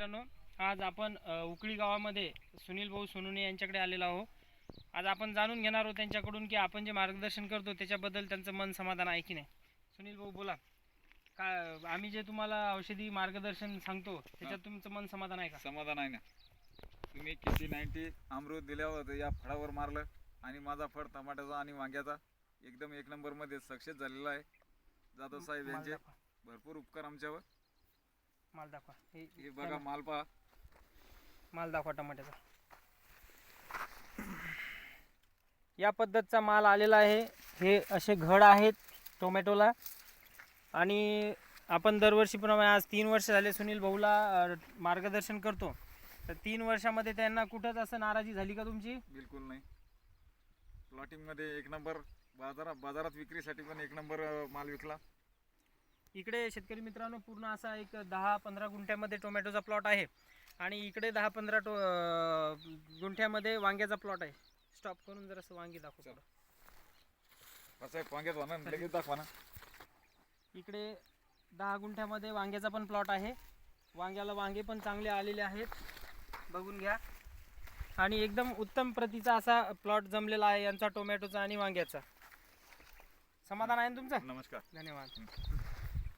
मित्रांनो आज आपण उकळी गावामध्ये सुनील भाऊ सोनुने यांच्याकडे आलेलो आहो आज आपण जाणून घेणार आहोत त्यांच्याकडून की आपण जे मार्गदर्शन करतो त्याच्याबद्दल त्यांचं मन समाधान आहे की नाही. सुनील भाऊ बोला. का आम्ही जे तुम्हाला औषधी मार्गदर्शन सांगतो त्याच्यात तुमचं मन समाधान आहे का? समाधान आहे ना. तुम्ही किती नाईन्टी अमृत दिल्यावर या फळावर मारलं आणि माझा फळ टमाट्याचा आणि वांग्याचा एकदम एक नंबरमध्ये सक्सेस झालेला आहे. जाधव साहेब यांचे भरपूर उपकार आमच्यावर. माल दाखवा. हे हे बघा माल पहा. माल दाखवा टमाट्याचा. या पद्धतचा माल आलेला आहे. हे असे घड आहेत टोमॅटोला. आणि आपण दरवर्षीप्रमाणे आज तीन वर्ष झाले सुनील भाऊला मार्गदर्शन करतो. तर तीन वर्षामध्ये त्यांना कुठंच असं नाराजी झाली का तुमची? बिलकुल नाही. प्लॉटिंगमध्ये एक नंबर बाजारात बाजारात विक्रीसाठी पण एक नंबर माल विकला. इकडे शेतकरी मित्रांनो पूर्ण असा एक दहा पंधरा गुंठ्यामध्ये टोमॅटोचा प्लॉट आहे. आणि इकडे दहा पंधरा टो गुंठ्यामध्ये वांग्याचा प्लॉट आहे. स्टॉप करून जरासं वांगी दाखव लगेच दाखवा ना. इकडे दहा गुंठ्यामध्ये वांग्याचा पण प्लॉट आहे. वांग्याला वांगे पण चांगले आलेले आहेत. बघून घ्या. आणि एकदम उत्तम प्रतीचा असा प्लॉट जमलेला आहे यांचा टोमॅटोचा आणि वांग्याचा. समाधान आहे ना तुमचं? नमस्कार. धन्यवाद.